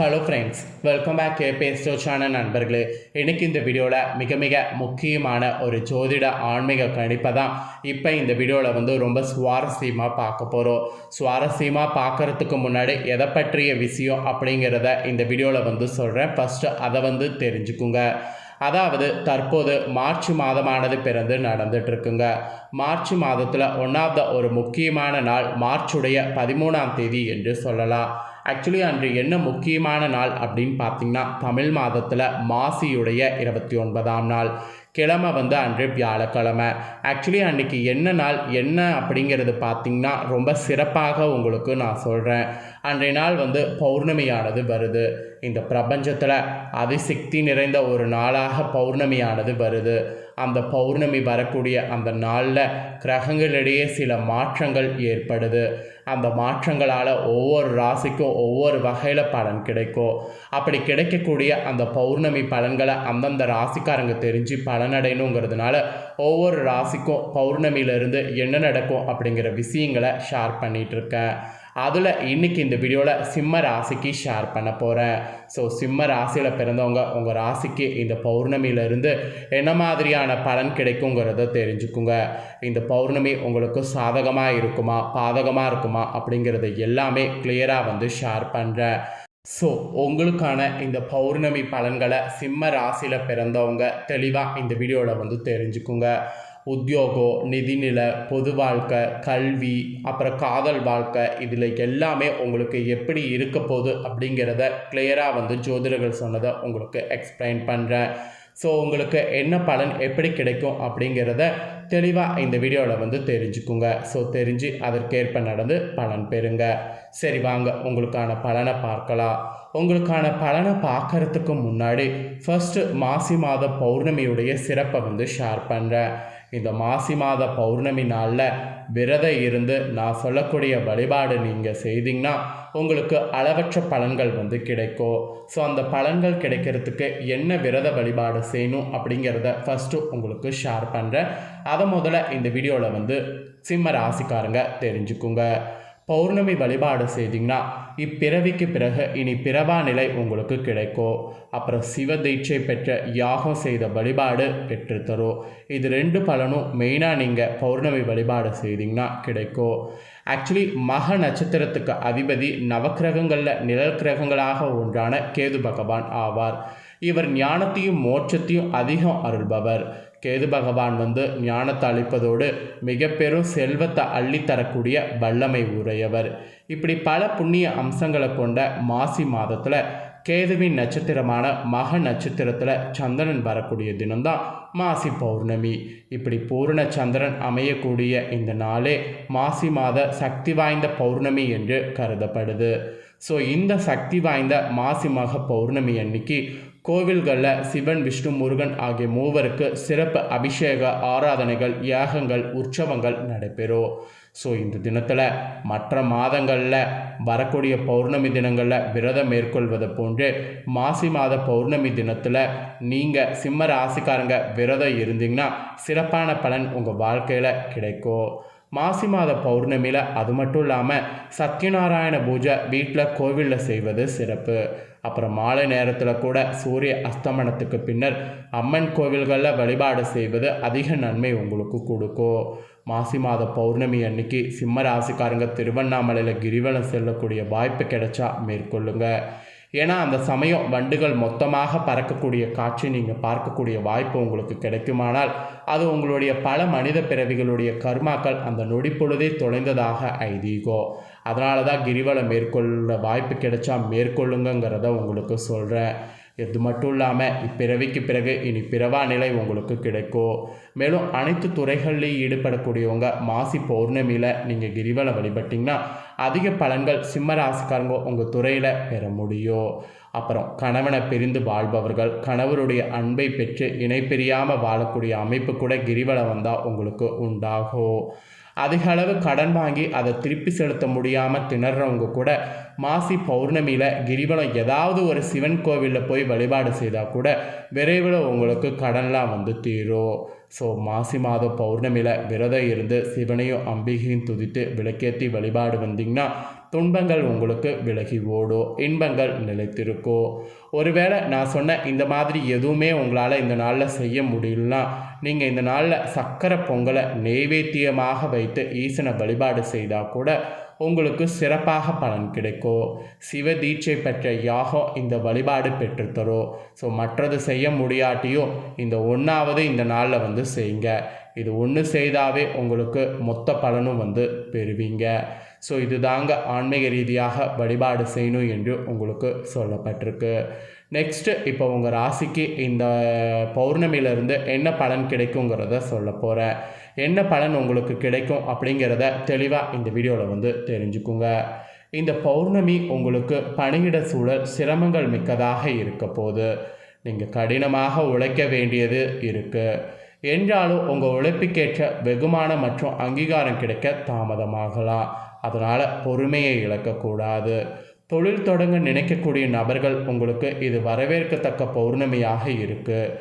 Hello friends welcome back K Bairstow channel நண்பர்களே. இன்றைக்கி இந்த வீடியோவில் மிக மிக முக்கியமான ஒரு ஜோதிட ஆன்மீக கணிப்பை தான் இப்போ இந்த வீடியோவில் வந்து ரொம்ப சுவாரஸ்யமாக பார்க்க போகிறோம் சுவாரஸ்யமாக பார்க்கறதுக்கு முன்னாடி எதை பற்றிய விஷயம் அப்படிங்கிறத இந்த வீடியோவில் வந்து சொல்கிறேன் ஃபஸ்ட்டு அதை வந்து தெரிஞ்சுக்குங்க. அதாவது தற்போது மார்ச் மாதமானது பிறந்து நடந்துட்டு இருக்குங்க மார்ச் மாதத்தில் ஒன்றாவது ஒரு முக்கியமான நாள் மார்ச்சுடைய பதிமூணாம் தேதி என்று சொல்லலாம். ஆக்சுவலி அன்று என்ன முக்கியமான நாள் அப்படின்னு பார்த்தீங்கன்னா தமிழ் மாதத்தில் மாசியுடைய இருபத்தி ஒன்பதாம் நாள். கிழமை வந்து அன்று வியாழக்கிழமை. ஆக்சுவலி அன்றைக்கி என்ன நாள் என்ன அப்படிங்கிறது பார்த்திங்கன்னா ரொம்ப சிறப்பாக உங்களுக்கு நான் சொல்கிறேன் அன்றைய நாள் வந்து பௌர்ணமியானது வருது. இந்த பிரபஞ்சத்தில் அதிசக்தி நிறைந்த ஒரு நாளாக பௌர்ணமியானது வருது. அந்த பௌர்ணமி வரக்கூடிய அந்த நாளில் கிரகங்களிடையே சில மாற்றங்கள் ஏற்படுது. அந்த மாற்றங்களால் ஒவ்வொரு ராசிக்கும் ஒவ்வொரு வகையில் பலன் கிடைக்கும். அப்படி கிடைக்கக்கூடிய அந்த பௌர்ணமி பலன்களை அந்தந்த ராசிக்காரங்க தெரிஞ்சு பலனடையணுங்கிறதுனால ஒவ்வொரு ராசிக்கும் பௌர்ணமியிலிருந்து என்ன நடக்கும் அப்படிங்கிற விஷயங்களை ஷேர் பண்ணிகிட்ருக்கேன் அதில் இன்றைக்கி இந்த வீடியோவில் சிம்ம ராசிக்கு ஷேர் பண்ண போகிறேன் ஸோ சிம்ம ராசியில் பிறந்தவங்க உங்கள் ராசிக்கு இந்த பௌர்ணமியிலிருந்து என்ன மாதிரியான பலன் கிடைக்குங்கிறத தெரிஞ்சுக்குங்க. இந்த பௌர்ணமி உங்களுக்கு சாதகமாக இருக்குமா பாதகமாக இருக்குமா அப்படிங்கிறத எல்லாமே கிளியராக வந்து ஷேர் பண்ணுறேன் ஸோ உங்களுக்கான இந்த பௌர்ணமி பலன்களை சிம்ம ராசியில் பிறந்தவங்க தெளிவாக இந்த வீடியோவில் வந்து தெரிஞ்சுக்குங்க. உத்தியோகம் நிதிநிலை பொது வாழ்க்கை கல்வி அப்புறம் காதல் வாழ்க்கை இதில் எல்லாமே உங்களுக்கு எப்படி இருக்க போகுது அப்படிங்கிறத கிளியராக வந்து ஜோதிடர்கள் சொன்னதை உங்களுக்கு எக்ஸ்பிளைன் பண்ணுறேன் ஸோ உங்களுக்கு என்ன பலன் எப்படி கிடைக்கும் அப்படிங்கிறத தெளிவாக இந்த வீடியோவில் வந்து தெரிஞ்சுக்குங்க. ஸோ தெரிஞ்சு அதற்கேற்ப நடந்து பலன் பெறுங்க. சரி வாங்க உங்களுக்கான பலனை பார்க்கலாம். உங்களுக்கான பலனை பார்க்கறதுக்கு முன்னாடி ஃபஸ்ட்டு மாசி மாத பௌர்ணமியுடைய சிறப்பை வந்து ஷேர் பண்ணுறேன் இந்த மாசி மாத பௌர்ணமி நாளில் விரதம் இருந்து நான் சொல்லக்கூடிய வழிபாடு நீங்கள் செய்தீங்கன்னா உங்களுக்கு அளவற்ற பலன்கள் வந்து கிடைக்கும். ஸோ அந்த பலன்கள் கிடைக்கிறதுக்கு என்ன விரத வழிபாடு செய்யணும் அப்படிங்கிறத ஃபஸ்ட்டு உங்களுக்கு ஷேர் பண்ணுறேன் அதை முதல்ல இந்த வீடியோவில் வந்து சிம்ம ராசிக்காரங்க தெரிஞ்சுக்குங்க. பௌர்ணமி வழிபாடு செய்தீங்கன்னா இப்பிறவிக்கு பிறகு இனி பிறவா நிலை உங்களுக்கு கிடைக்கும். அப்புறம் சிவ தீட்சை பெற்ற யாகம் செய்த வழிபாடு பெற்றுத்தரும் இது ரெண்டு பலனும் மெயினாக நீங்கள் பௌர்ணமி வழிபாடு செய்தீங்கன்னா கிடைக்கும். ஆக்சுவலி மக நட்சத்திரத்துக்கு அதிபதி நவக்கிரகங்களில் நிழல் கிரகங்களாக ஒன்றான கேது பகவான் ஆவார். இவர் ஞானத்தையும் மோட்சத்தையும் அதிகம் அருள்பவர். கேது பகவான் வந்து ஞானத்தை அளிப்பதோடு மிக பெரும் செல்வத்தை அள்ளித்தரக்கூடிய வல்லமை உடையவர். இப்படி பல புண்ணிய அம்சங்களை கொண்ட மாசி மாதத்தில் கேதுவின் நட்சத்திரமான மக நட்சத்திரத்தில் சந்திரன் வரக்கூடிய தினம்தான் மாசி பௌர்ணமி. இப்படி பூர்ண சந்திரன் அமையக்கூடிய இந்த நாளே மாசி மாத சக்தி வாய்ந்த பௌர்ணமி என்று கருதப்படுது. ஸோ இந்த சக்தி வாய்ந்த மாசி மக பௌர்ணமி அன்னைக்கு கோவில்களில் சிவன் விஷ்ணு முருகன் ஆகிய மூவருக்கு சிறப்பு அபிஷேக ஆராதனைகள் யாகங்கள் உற்சவங்கள் நடைபெறும். ஸோ இந்த தினத்தில் மற்ற மாதங்களில் வரக்கூடிய பௌர்ணமி தினங்களில் விரதம் மேற்கொள்வது போன்று மாசி மாத பௌர்ணமி தினத்தில் நீங்கள் சிம்ம ராசிக்காரங்க விரதம் இருந்தீங்கன்னா சிறப்பான பலன் உங்கள் வாழ்க்கையில் கிடைக்கும். மாசி மாத பௌர்ணமியில் அது மட்டும் இல்லாமல் சத்யநாராயண பூஜை வீட்டில் கோவிலில் செய்வது சிறப்பு. அப்புறம் மாலை நேரத்தில் கூட சூரிய அஸ்தமனத்துக்கு பின்னர் அம்மன் கோவில்களில் வழிபாடு செய்வது அதிக நன்மை உங்களுக்கு கொடுக்கும். மாசி மாத பௌர்ணமி அன்னைக்கு சிம்ம ராசிக்காரங்க திருவண்ணாமலையில் கிரிவலம் செல்லக்கூடிய வாய்ப்பு கிடைச்சா மேற்கொள்ளுங்க. ஏன்னா அந்த சமயம் வண்டுகள் மொத்தமாக பறக்கக்கூடிய காட்சி நீங்கள் பார்க்கக்கூடிய வாய்ப்பு உங்களுக்கு கிடைக்குமானால் அது உங்களுடைய பல மனித பிறவிகளுடைய கர்மாக்கள் அந்த நொடி பொழுதே தொலைந்ததாக ஐதீகோ அதனால தான் கிரிவலம் மேற்கொள்ள வாய்ப்பு கிடைச்சா மேற்கொள்ளுங்கிறத உங்களுக்கு சொல்கிறேன் இது மட்டும் இல்லாமல் இப்பிறவிக்கு பிறகு இனி பிறவா நிலை உங்களுக்கு கிடைக்கும். மேலும் அனைத்து துறைகள்லையும் ஈடுபடக்கூடியவங்க மாசி பௌர்ணமியில் நீங்கள் கிரிவலம் வழிபட்டிங்கன்னா அதிக பலன்கள் சிம்ம ராசிக்காரங்க உங்கள் துறையில் பெற முடியும். அப்புறம் கணவனை பிரிந்து வாழ்பவர்கள் கணவருடைய அன்பை பெற்று இணை பிரியாமல் வாழக்கூடிய அமைப்பு கூட கிரிவலம் வந்தால் உங்களுக்கு உண்டாகும். அதிக அளவு கடன் வாங்கி அதை திருப்பி செலுத்த முடியாமல் திணறவங்க கூட மாசி பௌர்ணமியில் கிரிவலம் ஏதாவது ஒரு சிவன் கோவிலில் போய் வழிபாடு செய்தால் கூட விரைவில் உங்களுக்கு கடன்லாம் வந்து தீரும். ஸோ மாசி மாதம் பௌர்ணமியில் விரதம் இருந்து சிவனையும் அம்பிகையும் துதித்து விளக்கேற்றி வழிபாடு வந்தீங்கன்னா துன்பங்கள் உங்களுக்கு விலகி ஓடும் இன்பங்கள் நிலைத்திருக்கும் ஒருவேளை நான் சொன்ன இந்த மாதிரி எதுவுமே உங்களால் இந்த நாளில் செய்ய முடியலனா நீங்கள் இந்த நாளில் சக்கரை பொங்கலை நெய்வேத்தியமாக வைத்து ஈசனை வழிபாடு செய்தால் கூட உங்களுக்கு சிறப்பாக பலன் கிடைக்கும் சிவ தீட்சை பெற்ற யாகம் இந்த வழிபாடு பெற்றுத்தரும் ஸோ மற்றது செய்ய முடியாட்டியும் இந்த ஒன்றாவது இந்த நாளில் வந்து செய்யுங்க இது ஒன்று செய்தாவே உங்களுக்கு மொத்த பலனும் வந்து பெறுவீங்க. ஸோ இது தாங்க ஆன்மீக ரீதியாக வழிபாடு செய்யணும் என்று உங்களுக்கு சொல்லப்பட்டிருக்கு. நெக்ஸ்ட்டு இப்போ உங்கள் ராசிக்கு இந்த பௌர்ணமியிலேருந்து என்ன பலன் கிடைக்குங்கிறத சொல்ல போகிறேன் என்ன பலன் உங்களுக்கு கிடைக்கும் அப்படிங்கிறத தெளிவாக இந்த வீடியோவில் வந்து தெரிஞ்சுக்குங்க. இந்த பௌர்ணமி உங்களுக்கு பணியிட சூழல் சிரமங்கள் மிக்கதாக இருக்க போது நீங்கள் கடினமாக உழைக்க வேண்டியது இருக்குது என்றாலும் உங்கள் உழைப்புக்கேற்ற வெகுமானம் மற்றும் அங்கீகாரம் கிடைக்க தாமதமாகலாம். அதனால் பொறுமையை இழக்கக்கூடாது. தொழில் தொடங்க நினைக்கக்கூடிய நபர்கள் உங்களுக்கு இது வரவேற்கத்தக்க பௌர்ணமியாக இருக்குது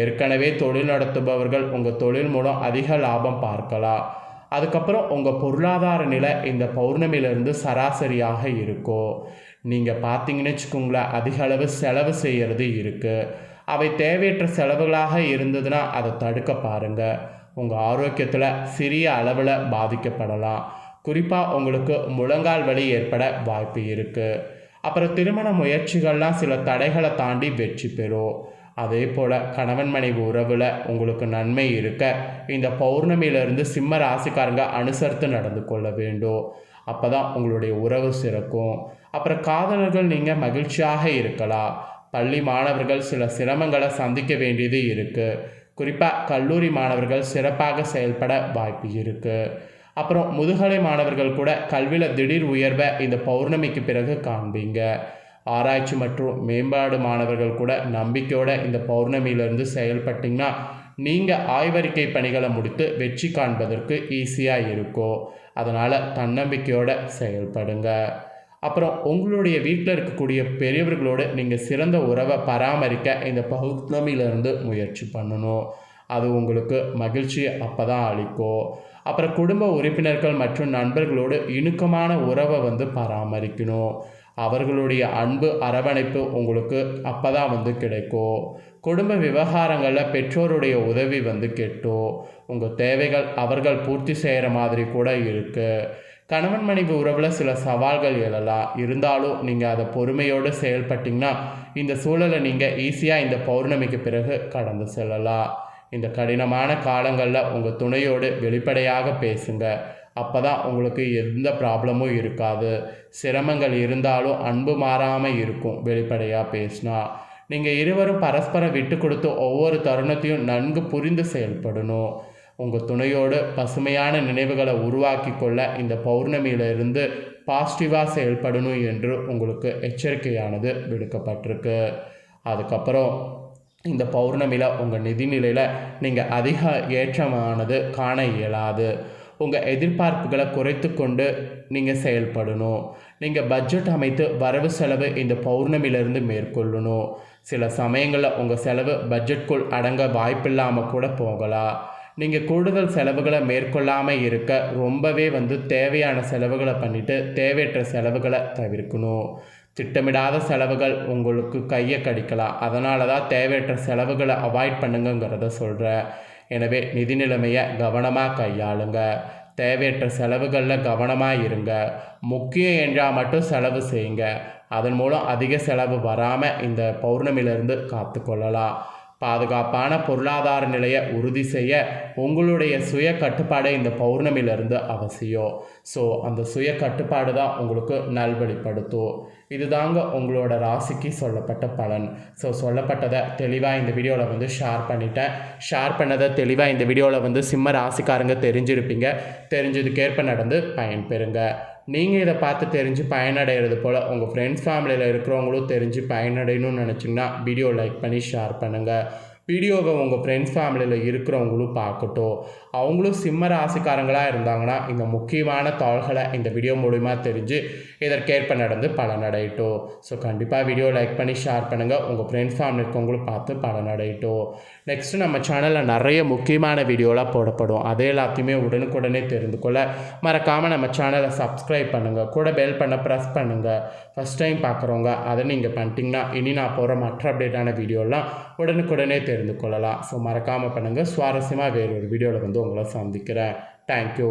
ஏற்கனவே தொழில் நடத்துபவர்கள் உங்கள் தொழில் மூலம் அதிக லாபம் பார்க்கலாம். அதுக்கப்புறம் உங்கள் பொருளாதார நிலை இந்த பௌர்ணமியிலேருந்து சராசரியாக இருக்கும் நீங்கள் பார்த்தீங்கன்னு வச்சுக்கோங்களேன் அதிக அளவு செலவு செய்கிறது இருக்குது அவை தேவையற்ற செலவுகளாக இருந்ததுன்னா அதை தடுக்க பாருங்கள் உங்கள் ஆரோக்கியத்தில் சிறிய அளவில் பாதிக்கப்படலாம். குறிப்பாக உங்களுக்கு முழங்கால் வலி ஏற்பட வாய்ப்பு இருக்குது அப்புறம் திருமண முயற்சிகள்லாம் சில தடைகளை தாண்டி வெற்றி பெறும். அதே போல் கணவன் மனைவி உறவில் உங்களுக்கு நன்மை இருக்க இந்த பௌர்ணமியிலிருந்து சிம்ம ராசிக்காரங்க அனுசரித்து நடந்து கொள்ள வேண்டும். அப்போ தான் உங்களுடைய உறவு சிறக்கும். அப்புறம் காதலர்கள் நீங்கள் மகிழ்ச்சியாக இருக்கலாம். பள்ளி மாணவர்கள் சில சிரமங்களை சந்திக்க வேண்டியது இருக்குது குறிப்பாக கல்லூரி மாணவர்கள் சிறப்பாக செயல்பட வாய்ப்பு இருக்குது அப்புறம் முதுகலை மாணவர்கள் கூட கல்வியில் திடீர் உயர்வை இந்த பௌர்ணமிக்கு பிறகு காண்பீங்க. ஆராய்ச்சி மற்றும் மேம்பாடு மாணவர்கள் கூட நம்பிக்கையோட இந்த பௌர்ணமியிலிருந்து செயல்பட்டிங்கன்னா நீங்கள் ஆய்வறிக்கை பணிகளை முடித்து வெற்றி காண்பதற்கு ஈஸியாக இருக்கும். அதனால் தன்னம்பிக்கையோட செயல்படுங்க. அப்புறம் உங்களுடைய வீட்டில் இருக்கக்கூடிய பெரியவர்களோடு நீங்கள் சிறந்த உறவை பராமரிக்க இந்த பௌர்ணமியிலிருந்து முயற்சி பண்ணணும். அது உங்களுக்கு மகிழ்ச்சியை அப்போ தான் அளிக்கும். அப்புறம் குடும்ப உறுப்பினர்கள் மற்றும் நண்பர்களோடு இணுக்கமான உறவை வந்து பராமரிக்கணும். அவர்களுடைய அன்பு அரவணைப்பு உங்களுக்கு அப்போ தான் வந்து கிடைக்கும். குடும்ப விவகாரங்களில் பெற்றோருடைய உதவி வந்து கெட்டும். உங்கள் தேவைகள் அவர்கள் பூர்த்தி செய்கிற மாதிரி கூட இருக்குது கணவன் மனைவி உறவில் சில சவால்கள் எழலாம். இருந்தாலும் நீங்கள் அதை பொறுமையோடு செயல்பட்டிங்கன்னா இந்த சூழலை நீங்கள் ஈஸியாக இந்த பௌர்ணமிக்கு பிறகு கடந்து செல்லலாம். இந்த கடினமான காலங்களில் உங்கள் துணையோடு வெளிப்படையாக பேசுங்க. அப்போ தான் உங்களுக்கு எந்த ப்ராப்ளமும் இருக்காது. சிரமங்கள் இருந்தாலும் அன்பு மாறாமல் இருக்கும் வெளிப்படையாக பேசினா. நீங்கள் இருவரும் பரஸ்பரம் விட்டு கொடுத்து ஒவ்வொரு தருணத்தையும் நன்கு புரிந்து செயல்படணும். உங்கள் துணையோடு பசுமையான நினைவுகளை உருவாக்கி கொள்ள இந்த பௌர்ணமியிலிருந்து பாசிட்டிவாக செயல்படணும் என்று உங்களுக்கு எச்சரிக்கையானது விடுக்கப்பட்டிருக்கு. அதுக்கப்புறம் இந்த பௌர்ணமியில் உங்கள் நிதிநிலையில் நீங்கள் அதிக ஏற்றமானது காண இயலாது. உங்கள் எதிர்பார்ப்புகளை குறைத்து கொண்டு நீங்கள் செயல்படணும். நீங்கள் பட்ஜெட் அமைத்து வரவு செலவு இந்த பௌர்ணமியிலிருந்து மேற்கொள்ளணும். சில சமயங்களில் உங்கள் செலவு பட்ஜெட்குள் அடங்க வாய்ப்பில்லாமல் கூட போகலாம். நீங்கள் கூடுதல் செலவுகளை மேற்கொள்ளாமல் இருக்க ரொம்பவே வந்து தேவையான செலவுகளை பண்ணிவிட்டு தேவையற்ற செலவுகளை தவிர்க்கணும். திட்டமிடாத செலவுகள் உங்களுக்கு கையை கடிக்கலாம். அதனால தான் தேவையற்ற செலவுகளை அவாய்ட் பண்ணுங்கிறத சொல்கிறேன் எனவே நிதி நிலைமையை கவனமாக கையாளுங்க. தேவையற்ற செலவுகளில் கவனமாக இருங்க. முக்கியம் என்றால் மட்டும் செலவு செய்யுங்க. அதன் மூலம் அதிக செலவு வராமல் இந்த பௌர்ணமியிலிருந்து காத்துக்கொள்ளலாம். பாதுகாப்பான பொருளாதார நிலையை உறுதி செய்ய உங்களுடைய சுய கட்டுப்பாடே இந்த பௌர்ணமியிலிருந்து அவசியம். ஸோ அந்த சுய கட்டுப்பாடு தான் உங்களுக்கு நல்வழிப்படுத்தும். இதுதாங்க உங்களோட ராசிக்கு சொல்லப்பட்ட பலன். ஸோ சொல்லப்பட்டதை தெளிவாக இந்த வீடியோவில் வந்து ஷேர் பண்ணிட்டேன். ஷேர் பண்ணதை தெளிவாக இந்த வீடியோவில் வந்து சிம்ம ராசிக்காரங்க தெரிஞ்சிருப்பீங்க. தெரிஞ்சதுக்கேற்ப நடந்து பயன்பெறுங்க. நீங்கள் இதை பார்த்து தெரிஞ்சு பயனடைகிறது போல் உங்கள் ஃப்ரெண்ட்ஸ் ஃபேமிலியில் இருக்கிறவங்களும் தெரிஞ்சு பயனடையணும்னு நினச்சிங்கன்னா வீடியோ லைக் பண்ணி ஷேர் பண்ணுங்கள் வீடியோவை உங்கள் ஃப்ரெண்ட்ஸ் ஃபேமிலியில் இருக்கிறவங்களும் பார்க்கட்டும். அவங்களும் சிம்ம ராசிக்காரங்களாக இருந்தாங்கன்னா இந்த முக்கியமான தாள்களை இந்த வீடியோ மூலிமா தெரிஞ்சு இதற்கேற்ப நடந்து பலனடையட்டும் ஸோ கண்டிப்பாக வீடியோ லைக் பண்ணி ஷேர் பண்ணுங்கள் உங்கள் ஃப்ரெண்ட்ஸ் ஃபேமிலி இருக்கவங்களும் பார்த்து பலனடையட்டும் நெக்ஸ்ட்டு நம்ம சேனலில் நிறைய முக்கியமான வீடியோலாம் போடப்படும். அதே எல்லாத்தையுமே உடனுக்குடனே தெரிந்து கொள்ள மறக்காமல் நம்ம சேனலை சப்ஸ்கிரைப் பண்ணுங்கள் கூட பெல் பண்ண ப்ரெஸ் பண்ணுங்கள் ஃபஸ்ட் டைம் பார்க்குறவங்க அதை நீங்கள் பண்ணிட்டீங்கன்னா இனி நான் போகிற மற்ற அப்டேட்டான வீடியோலாம் உடனுக்குடனே தெரிந்து கொள்ளலாம். ஸோ மறக்காமல் பண்ணுங்கள் சுவாரஸ்யமாக வேறு ஒரு வீடியோவில் வந்து உங்களை சந்திக்கிறேன். தேங்க்யூ